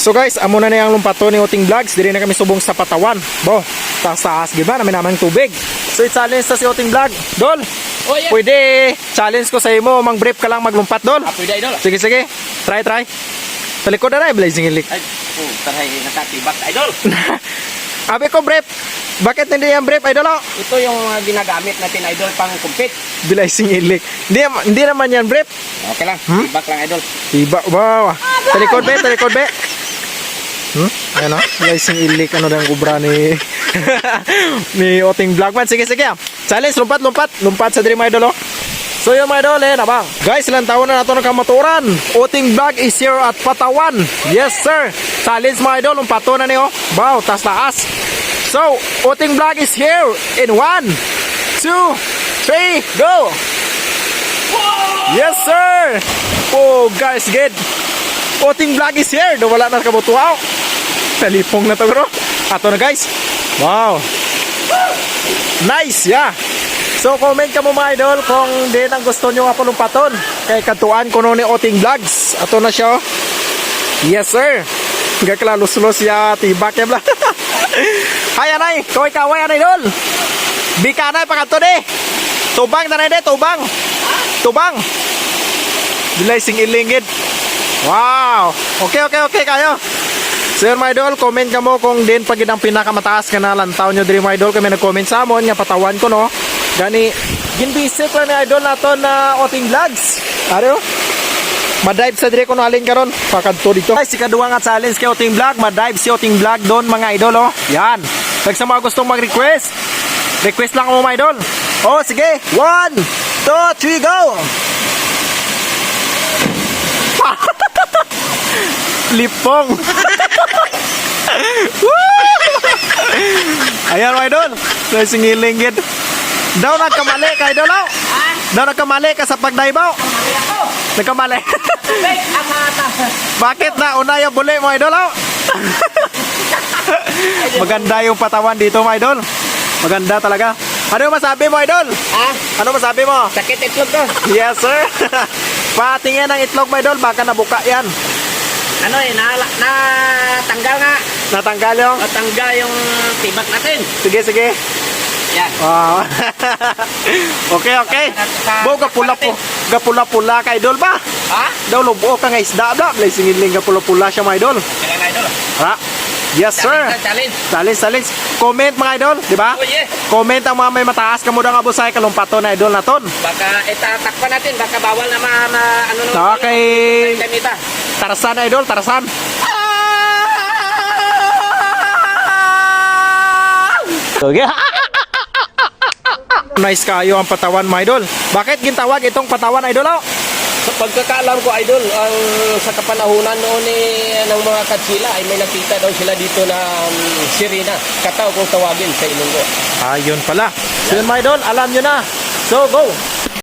So guys, amo na na yung lumpato ni Oting Vlogs. Diri na kami subong sa patawan. Bo, taas gid ba namin namang tubig. So i-challenge sa si Oting Vlog. Dol, Oh, yeah. pwede challenge ko sa imo mang brief ka lang maglumpat dol. Ah, pwede idol. Sige sige. Try try. Sa likod na na blazing ilik. Ay, oh, taray nakatibak idol. Abi ko brief. Bakit hindi yan brief idol? oh? Ito yung uh, ginagamit natin idol pang compete. Blazing ilik. Hindi hindi naman yan brief. Okay lang, Hmm? tibak lang idol. Iba, wow. Talikod be, talikod be. Hmm? Ayan o, blazing ilik. Ano ang kubra ni ni Oting Vlogman. Sige, sige. ah. Challenge, lumpat, lumpat. Lumpat sa Dream Idol, oh. So yun mga idol, eh, nabang. Guys, ilang taon na nato nakamaturan. Oting Vlog is here at Patawan. Yes, sir. Challenge mga idol, lumpato na niyo. Wow, taas taas. So, Oting Vlog is here in one, two, three, go! Yes, sir! Oh, guys, good. Oting vlog is here. Nawala na kabutuaw. Talipong na to, bro. Ato na, guys. Wow. Nice, yeah. So, comment ka mo mga idol kung din ang gusto nyo nga palumpaton. Kay kantuan ko no ni Oting Vlogs. Ato na siya, oh. Yes, sir. Gakla lusulos ya tibak ya. Hay anay, kaway kaway anay dol. Bikanay pakanto de. Tubang na de, tubang. Tubang. Bilay sing ilingid. Wow. Okay, okay, okay kayo. Sir my idol, comment ka mo kung din pag ang pinakamataas ka na lantaw nyo diri my idol kami nag-comment sa amon nga patawan ko no. Gani ginbisik lang ni idol nato na oting vlogs. Ariyo? Ma-dive sa dire kuno alin karon pakadto dito. Guys, ikaduha nga challenge kay Oting Vlog, ma-dive si Oting Vlog doon mga idol oh. Yan. Pag sa mga gustong mag-request, request lang mo mga idol. Oh, sige. One, two, three, go! Lipong. Ayan mga idol. Sa singiling gid. Daw nagkamali ka idol oh. Daw nagkamali ka sa pagdaibaw. Mali ako. Nagkamali. Bakit na una yung buli mga idol oh? Maganda yung patawan dito mga idol. Maganda talaga. Ano yung masabi mo idol? Ah, Ano masabi mo? sakit itlog ko. Yes sir. Patingin ang itlog mga idol, baka nabuka yan. Ano eh, na, na tanggal nga. Natanggal yung. Natanggal yung tibak natin. Sige sige. Yan. Wow. okay okay. Bo gapula po. Gapula pula ka idol ba? Ha? Daw lubo ka nga isda ba? Blazing iling gapula pula siya mga idol. Kailan idol? Ha? Yes sir. Challenge, challenge. Challenge, challenge. Comment mga idol, di ba? Oh yeah. Comment ang mga may mataas ka mo nga busay kalumpato na idol naton. Baka itatakpan natin, baka bawal na ma, ma ano no. Okay. Kamita. Tarasan na idol, Okay. nice kayo ang patawan mga idol. Bakit gintawag itong patawan idol? Oh? Sa pagkakaalam ko, Idol, ang sa kapanahunan noon ni ng mga katsila ay may nakita daw sila dito na um, sirena. Kataw kung tawagin sa Ilonggo. Ayun pala. So yun mga idol, alam nyo na. So go.